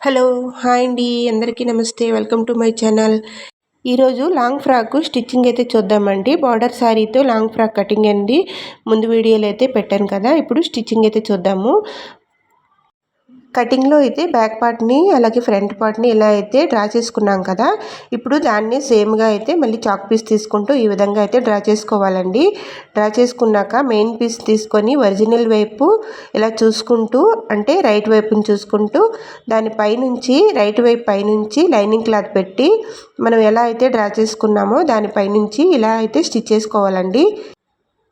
Hello hi అండి. అందరికీ నమస్తే. Welcome to my channel. ఈరోజు లాంగ్ ఫ్రాక్ స్టిచ్చింగ్ అయితే చూద్దామండి. బార్డర్ శారీతో లాంగ్ ఫ్రాక్ కటింగ్ అండి. ముందు వీడియోలో అయితే పెట్టాను కదా. ఇప్పుడు స్టిచ్చింగ్ అయితే చూద్దాము. కటింగ్లో అయితే బ్యాక్ పార్ట్ని అలాగే ఫ్రంట్ పార్ట్ని ఇలా అయితే డ్రా చేసుకున్నాం కదా ఇప్పుడు దాన్ని సేమ్గా అయితే మళ్ళీ చాక్ పీస్ తీసుకుంటూ ఈ విధంగా అయితే డ్రా చేసుకోవాలండి. డ్రా చేసుకున్నాక మెయిన్ పీస్ తీసుకొని ఒరిజినల్ వైపు ఇలా చూసుకుంటూ అంటే రైట్ వైపుని చూసుకుంటూ దాని పైనుంచి రైట్ వైపు పైనుంచి లైనింగ్ క్లాత్ పెట్టి మనం ఎలా అయితే డ్రా చేసుకున్నామో దాని పైనుంచి ఇలా అయితే స్టిచ్ చేసుకోవాలండి.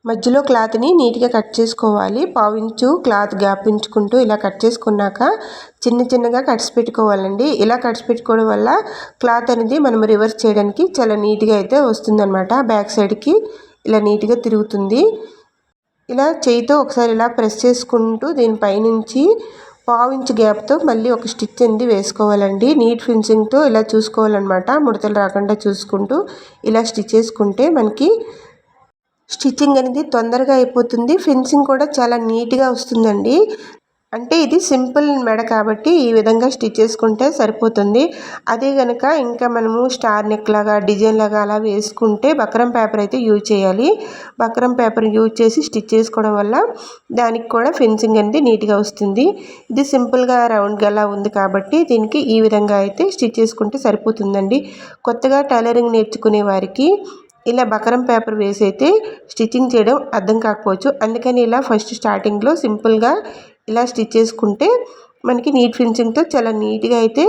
మధ్యలో క్లాత్ని నీట్గా కట్ చేసుకోవాలి. పావించు క్లాత్ గ్యాప్ ఉంచుకుంటూ ఇలా కట్ చేసుకున్నాక చిన్న చిన్నగా కట్స్ పెట్టుకోవాలండి. ఇలా కట్స్ పెట్టుకోవడం వల్ల క్లాత్ అనేది మనం రివర్స్ చేయడానికి చాలా నీట్గా అయితే వస్తుందన్నమాట. బ్యాక్ సైడ్కి ఇలా నీట్గా తిరుగుతుంది. ఇలా చేయితో ఒకసారి ఇలా ప్రెస్ చేసుకుంటూ దీనిపైనుంచి పావించ్ గ్యాప్తో మళ్ళీ ఒక స్టిచ్ అనేది వేసుకోవాలండి. నీట్ ఫినిషింగ్తో ఇలా చూసుకోవాలన్నమాట. ముడతలు రాకుండా చూసుకుంటూ ఇలా స్టిచ్ చేసుకుంటే మనకి స్టిచ్చింగ్ అనేది తొందరగా అయిపోతుంది. ఫినిషింగ్ కూడా చాలా నీట్గా వస్తుందండి. అంటే ఇది సింపుల్ మెడ కాబట్టి ఈ విధంగా స్టిచ్ చేసుకుంటే సరిపోతుంది. అదే కనుక ఇంకా మనము స్టార్ నెక్ లాగా డిజైన్ లాగా అలా వేసుకుంటే బక్రం పేపర్ అయితే యూజ్ చేయాలి. బక్రం పేపర్ యూజ్ చేసి స్టిచ్ చేసుకోవడం వల్ల దానికి కూడా ఫెన్సింగ్ అనేది నీట్గా వస్తుంది. ఇది సింపుల్గా రౌండ్గా అలా ఉంది కాబట్టి దీనికి ఈ విధంగా అయితే స్టిచ్ చేసుకుంటే సరిపోతుందండి. కొత్తగా టైలరింగ్ నేర్చుకునే వారికి ఇలా బకరం పేపర్ వేసి అయితే స్టిచ్చింగ్ చేయడం అర్థం కాకపోవచ్చు. అందుకని ఇలా ఫస్ట్ స్టార్టింగ్లో సింపుల్గా ఇలా స్టిచ్ చేసుకుంటే మనకి నీట్ ఫినిషింగ్తో చాలా నీట్గా అయితే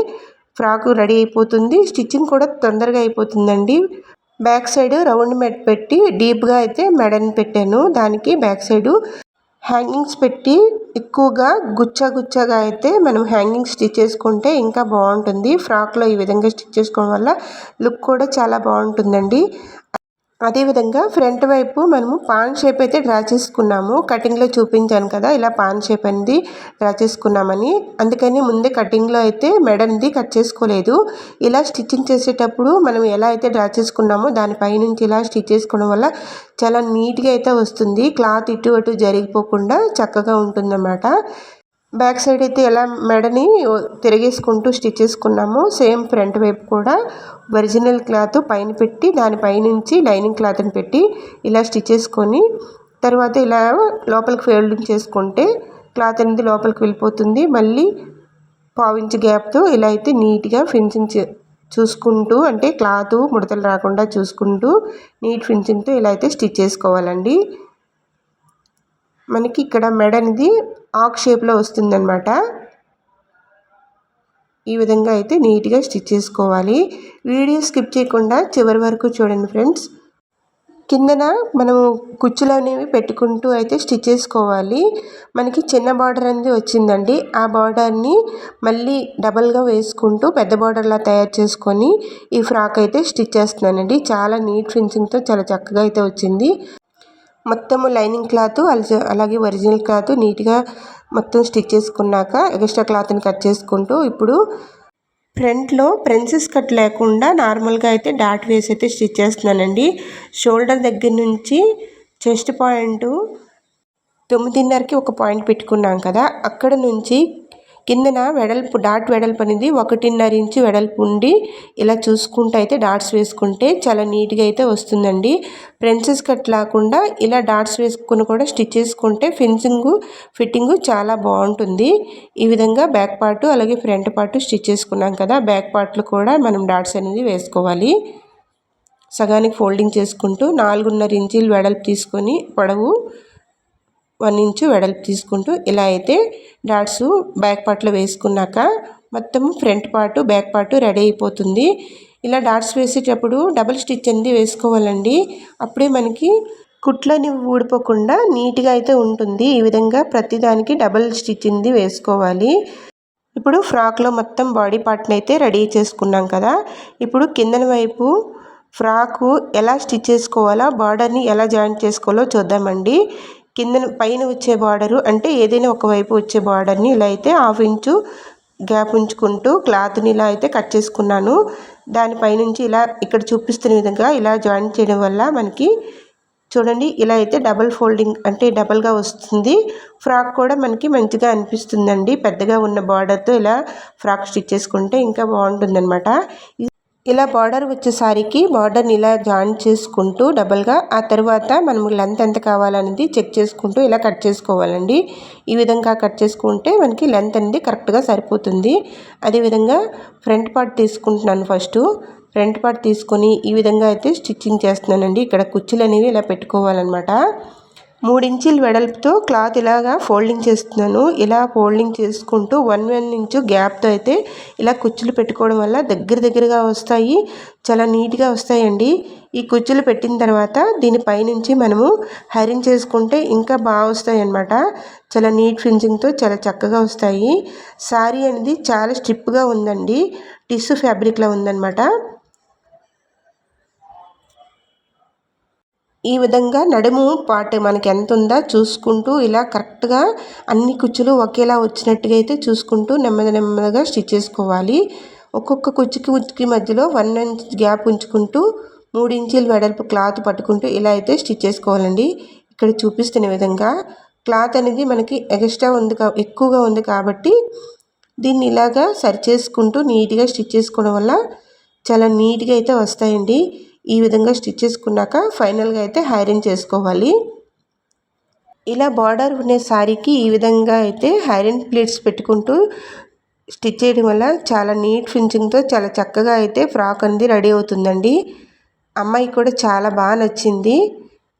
ఫ్రాక్ రెడీ అయిపోతుంది. స్టిచ్చింగ్ కూడా తొందరగా అయిపోతుందండి. బ్యాక్ సైడ్ రౌండ్ మెడ్ పెట్టి డీప్గా అయితే మెడని పెట్టాను. దానికి బ్యాక్ సైడు హ్యాంగింగ్స్ పెట్టి ఎక్కువగా గుచ్చా గుచ్చగా అయితే మనం హ్యాంగింగ్ స్టిచ్ చేసుకుంటే ఇంకా బాగుంటుంది. ఫ్రాక్లో ఈ విధంగా స్టిచ్ చేసుకోవడం వల్ల లుక్ కూడా చాలా బాగుంటుందండి. అదేవిధంగా ఫ్రంట్ వైపు మనము పాన్ షేప్ అయితే డ్రా చేసుకున్నాము. కటింగ్లో చూపించాను కదా ఇలా పాన్ షేప్ అనేది డ్రా చేసుకున్నామని. అందుకని ముందే కటింగ్లో అయితే మెడనిది కట్ చేసుకోలేదు. ఇలా స్టిచ్చింగ్ చేసేటప్పుడు మనం ఎలా అయితే డ్రా చేసుకున్నామో దానిపైనుంచి ఇలా స్టిచ్ చేసుకోవడం వల్ల చాలా నీట్గా అయితే వస్తుంది. క్లాత్ ఇటు అటు జరిగిపోకుండా చక్కగా ఉంటుందన్నమాట. బ్యాక్ సైడ్ అయితే ఎలా మెడని తిరిగేసుకుంటూ స్టిచ్ చేసుకున్నాము సేమ్ ఫ్రంట్ వైపు కూడా ఒరిజినల్ క్లాత్ పైన పెట్టి దానిపైనుంచి లైనింగ్ క్లాత్ని పెట్టి ఇలా స్టిచ్ చేసుకొని తర్వాత ఇలా లోపలికి ఫోల్డింగ్ చేసుకుంటే క్లాత్ అనేది లోపలికి వెళ్ళిపోతుంది. మళ్ళీ పావించి గ్యాప్తో ఇలా అయితే నీట్గా ఫినిషింగ్ చూసుకుంటూ అంటే క్లాత్ ముడతలు రాకుండా చూసుకుంటూ నీట్ ఫినిషింగ్తో ఇలా అయితే స్టిచ్ చేసుకోవాలండి. మనకి ఇక్కడ మెడ అనేది ఆక్ షేప్లో వస్తుందన్నమాట. ఈ విధంగా అయితే నీట్గా స్టిచ్ చేసుకోవాలి. వీడియో స్కిప్ చేయకుండా చివరి వరకు చూడండి ఫ్రెండ్స్. కిందన మనము కుచ్చులు అనేవి పెట్టుకుంటూ అయితే స్టిచ్ చేసుకోవాలి. మనకి చిన్న బార్డర్ అనేది వచ్చిందండి. ఆ బార్డర్ని మళ్ళీ డబల్గా వేసుకుంటూ పెద్ద బార్డర్లా తయారు చేసుకొని ఈ ఫ్రాక్ అయితే స్టిచ్ చేస్తున్నానండి. చాలా నీట్ ఫినిషింగ్తో చాలా చక్కగా అయితే వచ్చింది. మొత్తము లైనింగ్ క్లాత్ అలాగే ఒరిజినల్ క్లాత్ నీట్గా మొత్తం స్టిచ్ చేసుకున్నాక ఎక్స్ట్రా క్లాత్ని కట్ చేసుకుంటూ ఇప్పుడు ఫ్రంట్లో ప్రిన్సెస్ కట్ లేకుండా నార్మల్గా అయితే డాట్ వేసి అయితే స్టిచ్ చేస్తున్నానండి. షోల్డర్ దగ్గర నుంచి చెస్ట్ పాయింట్ తొమ్మిదిన్నరకి ఒక పాయింట్ పెట్టుకున్నాం కదా అక్కడ నుంచి కిందన వెడల్పు డాట్ వెడల్పు అనేది ఒకటిన్నర ఇంచు వెడల్పు ఉండి ఇలా చూసుకుంటూ అయితే డాట్స్ వేసుకుంటే చాలా నీట్గా అయితే వస్తుందండి. ప్రిన్సెస్ కట్ లేకుండా ఇలా డాట్స్ వేసుకుని కూడా స్టిచ్ చేసుకుంటే ఫెన్సింగ్ ఫిట్టింగ్ చాలా బాగుంటుంది. ఈ విధంగా బ్యాక్ పార్ట్ అలాగే ఫ్రంట్ పార్ట్ స్టిచ్ చేసుకున్నాం కదా బ్యాక్ పార్ట్లు కూడా మనం డాట్స్ అనేది వేసుకోవాలి. సగానికి ఫోల్డింగ్ చేసుకుంటూ నాలుగున్నర ఇంచీలు వెడల్పు తీసుకొని పొడవు వన్ ఇంచు వెడల్పు తీసుకుంటూ ఇలా అయితే డాట్స్ బ్యాక్ పార్ట్లో వేసుకున్నాక మొత్తం front part back part ready అయిపోతుంది. ఇలా డాట్స్ వేసేటప్పుడు డబుల్ స్టిచ్ అనేది వేసుకోవాలండి. అప్పుడే మనకి కుట్లని ఊడిపోకుండా నీట్గా అయితే ఉంటుంది. ఈ విధంగా ప్రతిదానికి డబుల్ స్టిచ్ అనేది వేసుకోవాలి. ఇప్పుడు ఫ్రాక్లో మొత్తం బాడీ పార్ట్ని అయితే రెడీ చేసుకున్నాం కదా. ఇప్పుడు కిందన వైపు ఫ్రాకు ఎలా స్టిచ్ చేసుకోవాలో బార్డర్ని ఎలా జాయింట్ చేసుకోవాలో చూద్దామండి. కింద పైన వచ్చే బార్డరు అంటే ఏదైనా ఒకవైపు వచ్చే బార్డర్ని ఇలా అయితే హాఫ్ ఇంచు గ్యాప్ ఉంచుకుంటూ క్లాత్ని ఇలా అయితే కట్ చేసుకున్నాను. దానిపైనుంచి ఇలా ఇక్కడ చూపిస్తున్న విధంగా ఇలా జాయిన్ చేయడం వల్ల మనకి చూడండి ఇలా అయితే డబల్ ఫోల్డింగ్ అంటే డబల్గా వస్తుంది. ఫ్రాక్ కూడా మనకి మంచిగా అనిపిస్తుందండి. పెద్దగా ఉన్న బార్డర్తో ఇలా ఫ్రాక్ స్టిచ్ చేసుకుంటే ఇంకా బాగుంటుందన్నమాట. ఇలా బార్డర్ వచ్చేసరికి బార్డర్ని ఇలా జాయిన్ చేసుకుంటూ డబల్గా ఆ తర్వాత మనము లెంత్ ఎంత కావాలనేది చెక్ చేసుకుంటూ ఇలా కట్ చేసుకోవాలండి. ఈ విధంగా కట్ చేసుకుంటే మనకి లెంత్ అనేది కరెక్ట్గా సరిపోతుంది. అదేవిధంగా ఫ్రంట్ పార్ట్ తీసుకుంటున్నాను ఫస్ట్. ఫ్రంట్ పార్ట్ తీసుకొని ఈ విధంగా అయితే స్టిచ్చింగ్ చేస్తున్నానండి. ఇక్కడ కుచ్చులు అనేవి ఇలా పెట్టుకోవాలన్నమాట. ఇంచుల వెడల్పుతో క్లాత్ ఇలాగా ఫోల్డింగ్ చేస్తున్నాను. ఇలా ఫోల్డింగ్ చేసుకుంటూ వన్ వన్ ఇంచు గ్యాప్తో అయితే ఇలా కుచ్చులు పెట్టుకోవడం వల్ల దగ్గర దగ్గరగా వస్తాయి. చాలా నీట్గా వస్తాయండి. ఈ కుచ్చులు పెట్టిన తర్వాత దీనిపైనుంచి మనము హైరింగ్ చేసుకుంటే ఇంకా బాగా వస్తాయి అన్నమాట చాలా నీట్ ఫినిషింగ్తో చాలా చక్కగా వస్తాయి. శారీ అనేది చాలా స్ట్రిప్గా ఉందండి. టిష్యూ ఫ్యాబ్రిక్లో ఉందన్నమాట. ఈ విధంగా నడుము పార్ట్ మనకి ఎంత ఉందో చూసుకుంటూ ఇలా కరెక్ట్గా అన్ని కుచ్చులు ఒకేలా వచ్చినట్టుగా అయితే చూసుకుంటూ నెమ్మది నెమ్మదిగా స్టిచ్ చేసుకోవాలి. ఒక్కొక్క కుచ్చుకి కుచ్చుకి మధ్యలో వన్ ఇంచ్ గ్యాప్ ఉంచుకుంటూ మూడు ఇంచులు వెడల్పు క్లాత్ పట్టుకుంటూ ఇలా అయితే స్టిచ్ చేసుకోవాలండి. ఇక్కడ చూపిస్తున్న విధంగా క్లాత్ అనేది మనకి ఎక్స్ట్రా ఉంది ఎక్కువగా ఉంది కాబట్టి దీన్ని ఇలాగా సరి చేసుకుంటూ నీట్గా స్టిచ్ చేసుకోవడం వల్ల చాలా నీట్గా అయితే వస్తాయండి. ఈ విధంగా స్టిచ్ చేసుకున్నాక ఫైనల్గా అయితే హైరింగ్ చేసుకోవాలి. ఇలా బార్డర్ ఉండే శారీకి ఈ విధంగా అయితే హైరన్ ప్లేట్స్ పెట్టుకుంటూ స్టిచ్ చేయడం వల్ల చాలా నీట్ ఫినిషింగ్తో చాలా చక్కగా అయితే ఫ్రాక్ అనేది రెడీ అవుతుందండి. అమ్మాయి కూడా చాలా బాగా నచ్చింది.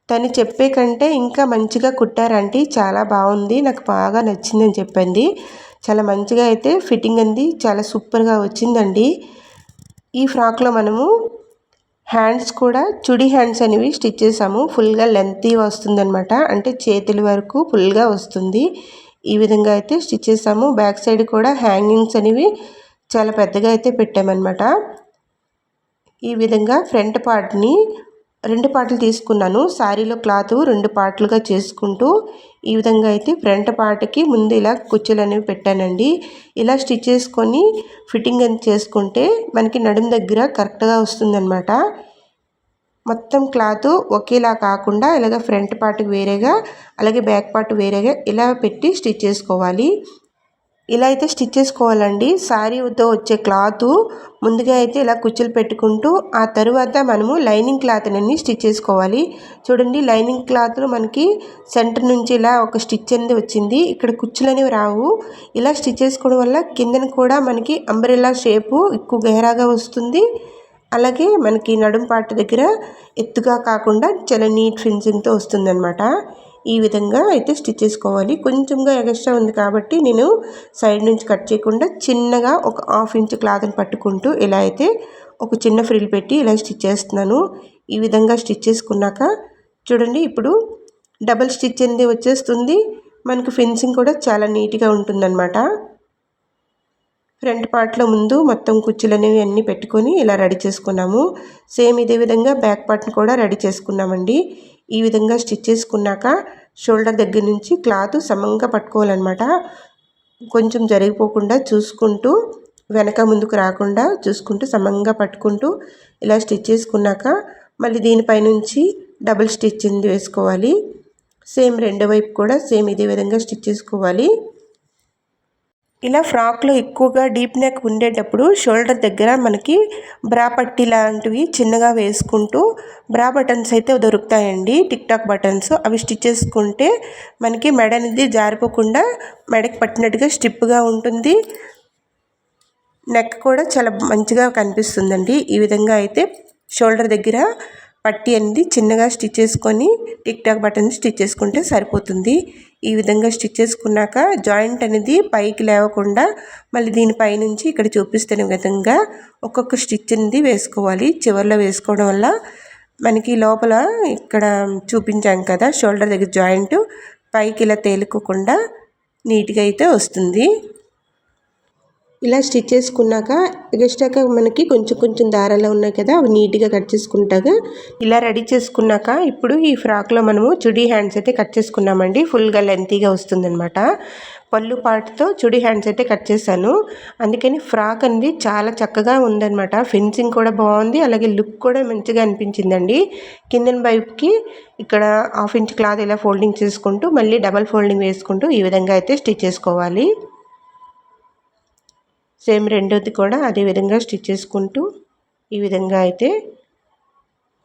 తను చెప్పే కంటే ఇంకా మంచిగా కుట్టారంటే చాలా బాగుంది. నాకు బాగా నచ్చిందని చెప్పింది చాలా మంచిగా అయితే ఫిట్టింగ్ అంది చాలా సూపర్గా వచ్చిందండి. ఈ ఫ్రాక్లో మనము హ్యాండ్స్ కూడా చుడి హ్యాండ్స్ అనేవి స్టిచ్ చేసాము. ఫుల్గా లెంతీ వస్తుందనమాట అంటే చేతుల వరకు ఫుల్గా వస్తుంది. ఈ విధంగా అయితే స్టిచ్ చేసాము. బ్యాక్ సైడ్ కూడా హ్యాంగింగ్స్ అనేవి చాలా పెద్దగా అయితే పెట్టామన్నమాట. ఈ విధంగా ఫ్రంట్ పార్ట్ని రెండు పార్ట్లు తీసుకున్నాను. శారీలో క్లాత్ రెండు పార్ట్లుగా చేసుకుంటూ ఈ విధంగా అయితే ఫ్రంట్ పార్ట్కి ముందు ఇలా కుచ్చులు అనేవి పెట్టానండి. ఇలా స్టిచ్ చేసుకొని ఫిట్టింగ్ అని చేసుకుంటే మనకి నడుం దగ్గర కరెక్ట్గా వస్తుందన్నమాట. మొత్తం క్లాత్ ఒకేలా కాకుండా ఇలాగ ఫ్రంట్ పార్ట్ వేరేగా అలాగే బ్యాక్ పార్ట్ వేరేగా ఇలా పెట్టి స్టిచ్ చేసుకోవాలి. ఇలా అయితే స్టిచ్ చేసుకోవాలండి. శారీతో వచ్చే క్లాత్ ముందుగా అయితే ఇలా కుచ్చులు పెట్టుకుంటూ ఆ తరువాత మనము లైనింగ్ క్లాత్ని స్టిచ్ చేసుకోవాలి. చూడండి లైనింగ్ క్లాత్లో మనకి సెంటర్ నుంచి ఇలా ఒక స్టిచ్ అనేది వచ్చింది. ఇక్కడ కుచ్చులు అనేవి రావు. ఇలా స్టిచ్ చేసుకోవడం వల్ల కిందన కూడా మనకి అంబ్రెల్లా షేపు ఎక్కువ గహరాగా వస్తుంది. అలాగే మనకి నడుం పార్ట్ దగ్గర ఎత్తుగా కాకుండా చాలా నీట్ ఫినిషింగ్తో వస్తుందన్నమాట. ఈ విధంగా అయితే స్టిచ్ చేసుకోవాలి. కొంచెంగా ఎగస్ట్రా ఉంది కాబట్టి నేను సైడ్ నుంచి కట్ చేయకుండా చిన్నగా ఒక హాఫ్ ఇంచ్ క్లాత్ని పట్టుకుంటూ ఇలా అయితే ఒక చిన్న ఫ్రిల్ పెట్టి ఇలా స్టిచ్ చేస్తున్నాను. ఈ విధంగా స్టిచ్ చేసుకున్నాక చూడండి ఇప్పుడు డబల్ స్టిచ్ అనేది వచ్చేస్తుంది. మనకు ఫెన్సింగ్ కూడా చాలా నీట్గా ఉంటుందన్నమాట. ఫ్రంట్ పార్ట్లో ముందు మొత్తం కుచ్చులు అనేవి అన్నీ పెట్టుకొని ఇలా రెడీ చేసుకున్నాము. సేమ్ ఇదే విధంగా బ్యాక్ పార్ట్ని కూడా రెడీ చేసుకున్నామండి. ఈ విధంగా స్టిచ్ చేసుకున్నాక షోల్డర్ దగ్గర నుంచి క్లాత్ సమంగా పట్టుకోవాలన్నమాట. కొంచెం జరిగిపోకుండా చూసుకుంటూ వెనక ముందుకు రాకుండా చూసుకుంటూ సమంగా పట్టుకుంటూ ఇలా స్టిచ్ చేసుకున్నాక మళ్ళీ దీనిపై నుంచి డబుల్ స్టిచ్ వేసుకోవాలి. సేమ్ రెండో వైపు కూడా సేమ్ ఇదే విధంగా స్టిచ్ చేసుకోవాలి. ఇలా ఫ్రాక్లో ఎక్కువగా డీప్ నెక్ ఉండేటప్పుడు షోల్డర్ దగ్గర మనకి బ్రా పట్టి లాంటివి చిన్నగా వేసుకుంటూ బ్రా బటన్స్ అయితే దొరుకుతాయండి. Tic tac buttons. అవి స్టిచ్ చేసుకుంటే మనకి మెడ అనేది జారిపోకుండా మెడకి పట్టినట్టుగా స్టిప్గా ఉంటుంది. నెక్ కూడా చాలా మంచిగా కనిపిస్తుందండి. ఈ విధంగా అయితే షోల్డర్ దగ్గర పట్టి అనేది చిన్నగా స్టిచ్ చేసుకొని టిక్ టాక్ బటన్ స్టిచ్ చేసుకుంటే సరిపోతుంది. ఈ విధంగా స్టిచ్ చేసుకున్నాక జాయింట్ అనేది పైకి లేవకుండా మళ్ళీ దీనిపై నుంచి ఇక్కడ చూపిస్తున్న విధంగా ఒక్కొక్క స్టిచ్ అనేది వేసుకోవాలి. చివరిలో వేసుకోవడం వల్ల మనకి లోపల ఇక్కడ చూపించాం కదా షోల్డర్ దగ్గర జాయింట్ పైకి ఇలా తేలుకోకుండా నీట్గా అయితే వస్తుంది. ఇలా స్టిచ్ చేసుకున్నాక ఎక్స్ట్రాగా మనకి కొంచెం కొంచెం దారాలు ఉన్నాయి కదా అవి నీట్గా కట్ చేసుకుంటాక ఇలా రెడీ చేసుకున్నాక ఇప్పుడు ఈ ఫ్రాక్లో మనము చుడీ హ్యాండ్స్ అయితే కట్ చేసుకున్నామండి. ఫుల్గా లెంతీగా వస్తుందన్నమాట. పళ్ళు పాటుతో చుడీ హ్యాండ్స్ అయితే కట్ చేశాను. అందుకని ఫ్రాక్ అనేది చాలా చక్కగా ఉందన్నమాట. ఫెన్సింగ్ కూడా బాగుంది అలాగే లుక్ కూడా మంచిగా అనిపించిందండి. కిందన వైపుకి ఇక్కడ హాఫ్ ఇంచ్ క్లాత్ ఇలా ఫోల్డింగ్ చేసుకుంటూ మళ్ళీ డబల్ ఫోల్డింగ్ వేసుకుంటూ ఈ విధంగా అయితే స్టిచ్ చేసుకోవాలి. సేమ్ రెండోది కూడా అదే విధంగా స్టిచ్ చేసుకుంటూ ఈ విధంగా అయితే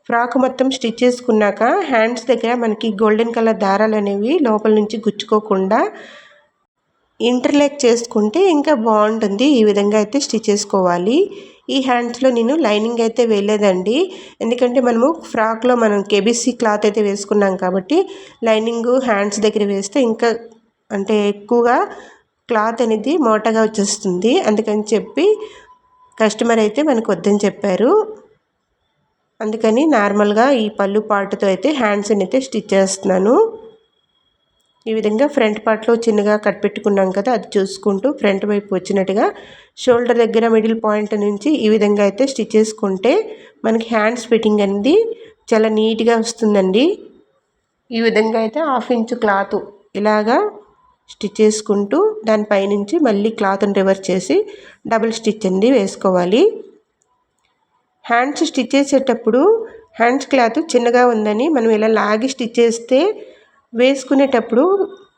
ఫ్రాక్ మొత్తం స్టిచ్ చేసుకున్నాక హ్యాండ్స్ దగ్గర మనకి గోల్డెన్ కలర్ దారాలు అనేవి లోపల నుంచి గుచ్చుకోకుండా ఇంటర్లేక్ చేసుకుంటే ఇంకా బాగుంటుంది. ఈ విధంగా అయితే స్టిచ్ చేసుకోవాలి. ఈ హ్యాండ్స్లో నేను లైనింగ్ అయితే వేయలేదండి. ఎందుకంటే మనము ఫ్రాక్లో మనం కేబీసీ క్లాత్ అయితే వేసుకున్నాం కాబట్టి లైనింగ్ హ్యాండ్స్ దగ్గర వేస్తే ఇంకా అంటే ఎక్కువగా క్లాత్ అనేది మోటగా వచ్చేస్తుంది. అందుకని చెప్పి కస్టమర్ అయితే మనకు వద్దని చెప్పారు. అందుకని నార్మల్గా ఈ పళ్ళు పార్ట్తో అయితే హ్యాండ్స్ అయితే స్టిచ్ చేస్తున్నాను. ఈ విధంగా ఫ్రంట్ పార్ట్లో చిన్నగా కట్ పెట్టుకున్నాం కదా అది చూసుకుంటూ ఫ్రంట్ వైపు వచ్చినట్టుగా షోల్డర్ దగ్గర మిడిల్ పాయింట్ నుంచి ఈ విధంగా అయితే స్టిచ్ చేసుకుంటే మనకి హ్యాండ్స్ ఫిట్టింగ్ అనేది చాలా నీట్గా వస్తుందండి. ఈ విధంగా అయితే హాఫ్ ఇంచ్ క్లాత్ ఇలాగా స్టిచ్ చేసుకుంటూ దానిపైనుంచి మళ్ళీ క్లాత్ని రివర్స్ చేసి డబుల్ స్టిచ్ అనేది వేసుకోవాలి. హ్యాండ్స్ స్టిచ్ చేసేటప్పుడు హ్యాండ్స్ క్లాత్ చిన్నగా ఉందని మనం ఇలా లాగి స్టిచ్ చేస్తే వేసుకునేటప్పుడు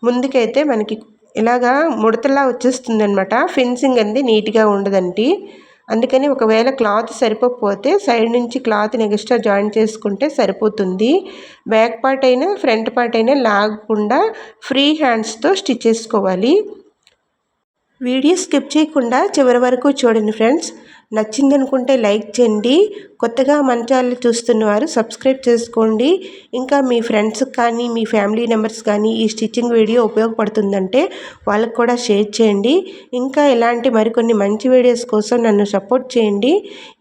ముందుకైతే మనకి ఇలాగా ముడతలా వచ్చేస్తుంది అనమాట ఫెన్సింగ్ అనేది నీట్గా ఉండదండి. అందుకని ఒకవేళ క్లాత్ సరిపోకపోతే సైడ్ నుంచి క్లాత్ని ఎక్స్ట్రా జాయిన్ చేసుకుంటే సరిపోతుంది. బ్యాక్ పార్ట్ అయినా ఫ్రంట్ పార్ట్ అయినా లాగకుండా ఫ్రీ హ్యాండ్స్తో స్టిచ్ చేసుకోవాలి. వీడియో స్కిప్ చేయకుండా చివరి వరకు చూడండి ఫ్రెండ్స్. నచ్చిందనుకుంటే లైక్ చేయండి. కొత్తగా మన ఛానల్ సబ్స్క్రైబ్ చేసుకోండి. ఇంకా మీ ఫ్రెండ్స్ కానీ మీ ఫ్యామిలీ మెంబర్స్ కానీ ఈ స్టిచ్చింగ్ వీడియో ఉపయోగపడుతుందంటే వాళ్ళకు కూడా షేర్ చేయండి. ఇంకా ఇలాంటి మరికొన్ని మంచి వీడియోస్ కోసం నన్ను సపోర్ట్ చేయండి.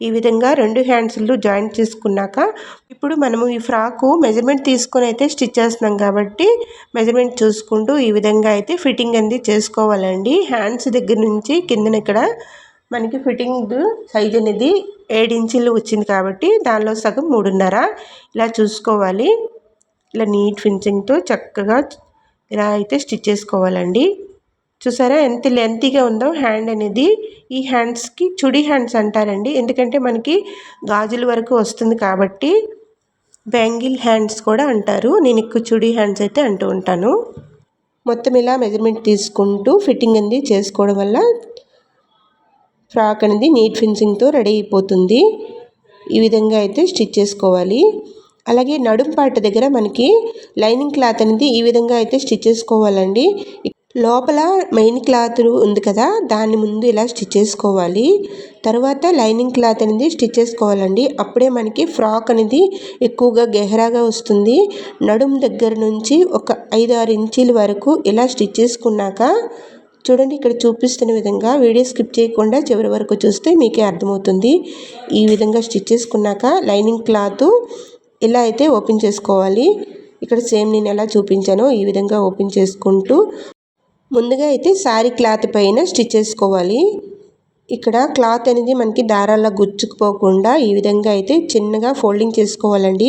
ఈ విధంగా రెండు హ్యాండ్స్లు జాయిన్ చేసుకున్నాక ఇప్పుడు మనము ఈ ఫ్రాకు మెజర్మెంట్ తీసుకొని అయితే స్టిచ్ చేస్తున్నాం కాబట్టి మెజర్మెంట్ చూసుకుంటూ ఈ విధంగా అయితే ఫిట్టింగ్ అనేది చేసుకోవాలండి. హ్యాండ్స్ దగ్గర నుంచి కిందన ఇక్కడ మనకి ఫిట్టింగ్ సైజ్ అనేది ఏడు ఇంచులు వచ్చింది కాబట్టి దానిలో సగం మూడున్నర. ఇలా చూసుకోవాలి. ఇలా నీట్ ఫినిషింగ్తో చక్కగా ఇలా అయితే స్టిచ్ చేసుకోవాలండి. చూసారా ఎంత లెంతీగా ఉందో హ్యాండ్ అనేది. ఈ హ్యాండ్స్కి చుడి హ్యాండ్స్ అంటారండి. ఎందుకంటే మనకి గాజుల వరకు వస్తుంది కాబట్టి బ్యాంగిల్ హ్యాండ్స్ కూడా అంటారు. నేను ఎక్కువ చుడి హ్యాండ్స్ అయితే అంటూ ఉంటాను. మొత్తం ఇలా మెజర్మెంట్ తీసుకుంటూ ఫిట్టింగ్ అనేది చేసుకోవడం వల్ల ఫ్రాక్ అనేది నీట్ ఫిన్సింగ్తో రెడీ అయిపోతుంది. ఈ విధంగా అయితే స్టిచ్ చేసుకోవాలి. అలాగే నడుం పాట దగ్గర మనకి లైనింగ్ క్లాత్ అనేది ఈ విధంగా అయితే స్టిచ్ చేసుకోవాలండి. లోపల మెయిన్ క్లాత్ ఉంది కదా దాన్ని ముందు ఇలా స్టిచ్ చేసుకోవాలి. తర్వాత లైనింగ్ క్లాత్ అనేది స్టిచ్ చేసుకోవాలండి. అప్పుడే మనకి ఫ్రాక్ అనేది ఎక్కువగా గెహరాగా వస్తుంది. నడుం దగ్గర నుంచి ఒక ఐదు ఆరు ఇంచీల వరకు ఇలా స్టిచ్ చేసుకున్నాక చూడండి ఇక్కడ చూపిస్తున్న విధంగా వీడియో స్కిప్ చేయకుండా చివరి వరకు చూస్తే మీకే అర్థమవుతుంది. ఈ విధంగా స్టిచ్ చేసుకున్నాక లైనింగ్ క్లాత్ ఇలా అయితే ఓపెన్ చేసుకోవాలి ఇక్కడ సేమ్ నేను ఎలా చూపించానో ఈ విధంగా ఓపెన్ చేసుకుంటూ ముందుగా అయితే శారీ క్లాత్ పైన స్టిచ్ చేసుకోవాలి. ఇక్కడ క్లాత్ అనేది మనకి దారాల్లో గుచ్చుకుపోకుండా ఈ విధంగా అయితే చిన్నగా ఫోల్డింగ్ చేసుకోవాలండి.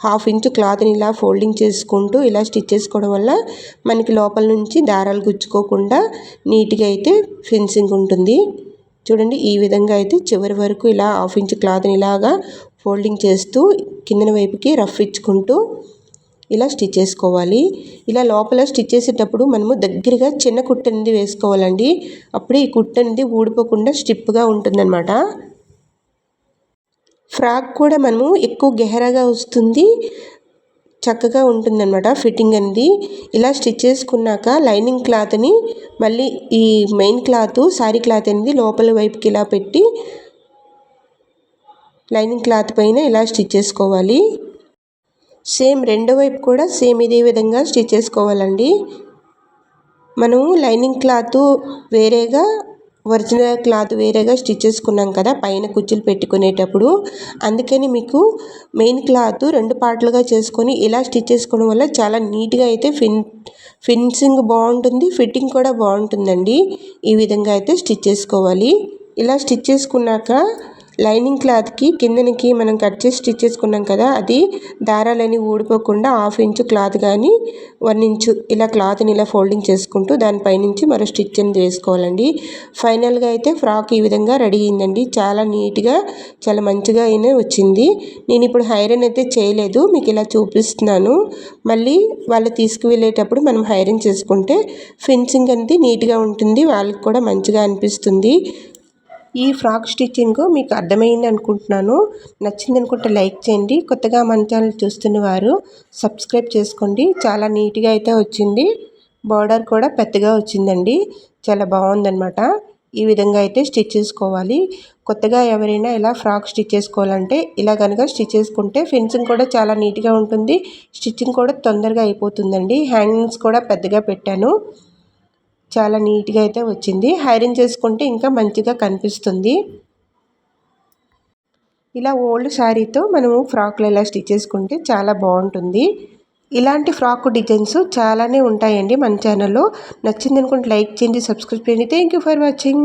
హాఫ్ ఇంచ్ క్లాత్ని ఇలా ఫోల్డింగ్ చేసుకుంటూ ఇలా స్టిచ్ చేసుకోవడం వల్ల మనకి లోపల నుంచి దారాలు గుచ్చుకోకుండా నీట్గా అయితే ఫినిషింగ్ ఉంటుంది. చూడండి ఈ విధంగా అయితే చివరి వరకు ఇలా హాఫ్ ఇంచ్ క్లాత్ని ఇలాగా ఫోల్డింగ్ చేస్తూ కిందన వైపుకి రఫ్ ఇచ్చుకుంటూ ఇలా స్టిచ్ చేసుకోవాలి. ఇలా లోపల స్టిచ్ చేసేటప్పుడు మనము దగ్గరగా చిన్న కుట్టనిది వేసుకోవాలండి. అప్పుడే ఈ కుట్టనిది ఊడిపోకుండా స్టిప్గా ఉంటుందన్నమాట. ఫ్రాక్ కూడా మనము ఎక్కువ గెహరాగా వస్తుంది చక్కగా ఉంటుందన్నమాట ఫిట్టింగ్ అనేది. ఇలా స్టిచ్ చేసుకున్నాక లైనింగ్ క్లాత్ని మళ్ళీ ఈ మెయిన్ క్లాత్ సారీ క్లాత్ అనేది లోపల వైపుకి ఇలా పెట్టి లైనింగ్ క్లాత్ పైన ఇలా స్టిచ్ చేసుకోవాలి. సేమ్ రెండో వైపు కూడా సేమ్ ఇదే విధంగా స్టిచ్ చేసుకోవాలండి. మనము లైనింగ్ క్లాత్ వేరేగా ఒరిజినల్ క్లాత్ వేరేగా స్టిచ్ చేసుకున్నాం కదా పైన కుచ్చులు పెట్టుకునేటప్పుడు. అందుకని మీకు మెయిన్ క్లాత్ రెండు పార్ట్లుగా చేసుకొని ఇలా స్టిచ్ చేసుకోవడం వల్ల చాలా నీట్గా అయితే ఫిన్ ఫిన్సింగ్ బాగుంటుంది ఫిట్టింగ్ కూడా బాగుంటుందండి. ఈ విధంగా అయితే స్టిచ్ చేసుకోవాలి. ఇలా స్టిచ్ చేసుకున్నాక లైనింగ్ క్లాత్కి కిందనికి మనం కట్ చేసి స్టిచ్ చేసుకున్నాం కదా అది దారాలని ఊడిపోకుండా హాఫ్ ఇంచు క్లాత్ కానీ వన్ ఇంచు ఇలా క్లాత్ని ఇలా ఫోల్డింగ్ చేసుకుంటూ దానిపైనుంచి మరో స్టిచ్ అనేది వేసుకోవాలండి. ఫైనల్గా అయితే ఫ్రాక్ ఈ విధంగా రెడీ అయిందండి. చాలా నీట్గా చాలా మంచిగా అయినా వచ్చింది. నేను ఇప్పుడు హైరన్ అయితే చేయలేదు మీకు ఇలా చూపిస్తున్నాను. మళ్ళీ వాళ్ళు తీసుకువెళ్ళేటప్పుడు మనం హైరన్ చేసుకుంటే ఫిన్సింగ్ అనేది నీట్గా ఉంటుంది వాళ్ళకి కూడా మంచిగా అనిపిస్తుంది. ఈ ఫ్రాక్ స్టిచ్చింగ్ మీకు అర్థమైంది అనుకుంటున్నాను. నచ్చింది అనుకుంటే లైక్ చేయండి. కొత్తగా మన ఛానల్ చూస్తున్న వారు సబ్స్క్రైబ్ చేసుకోండి. చాలా నీట్గా అయితే వచ్చింది. బార్డర్ కూడా పెద్దగా వచ్చిందండి. చాలా బాగుందనమాట ఈ విధంగా అయితే స్టిచ్ చేసుకోవాలి. కొత్తగా ఎవరైనా ఇలా ఫ్రాక్ స్టిచ్ చేసుకోవాలంటే ఇలా కనుక స్టిచ్ చేసుకుంటే ఫెన్సింగ్ కూడా చాలా నీట్గా ఉంటుంది. స్టిచ్చింగ్ కూడా తొందరగా అయిపోతుందండి. హ్యాంగింగ్స్ కూడా పెద్దగా పెట్టాను. చాలా నీట్గా అయితే వచ్చింది. హైరన్ చేసుకుంటే ఇంకా మంచిగా కనిపిస్తుంది. ఇలా ఓల్డ్ శారీతో మనము ఫ్రాక్లు ఇలా స్టిచ్ చేసుకుంటే చాలా బాగుంటుంది. ఇలాంటి ఫ్రాక్ డిజైన్స్ చాలానే ఉంటాయండి మన ఛానల్లో. నచ్చింది అనుకుంటే లైక్ చేయండి సబ్స్క్రైబ్ చేయండి. Thank you for watching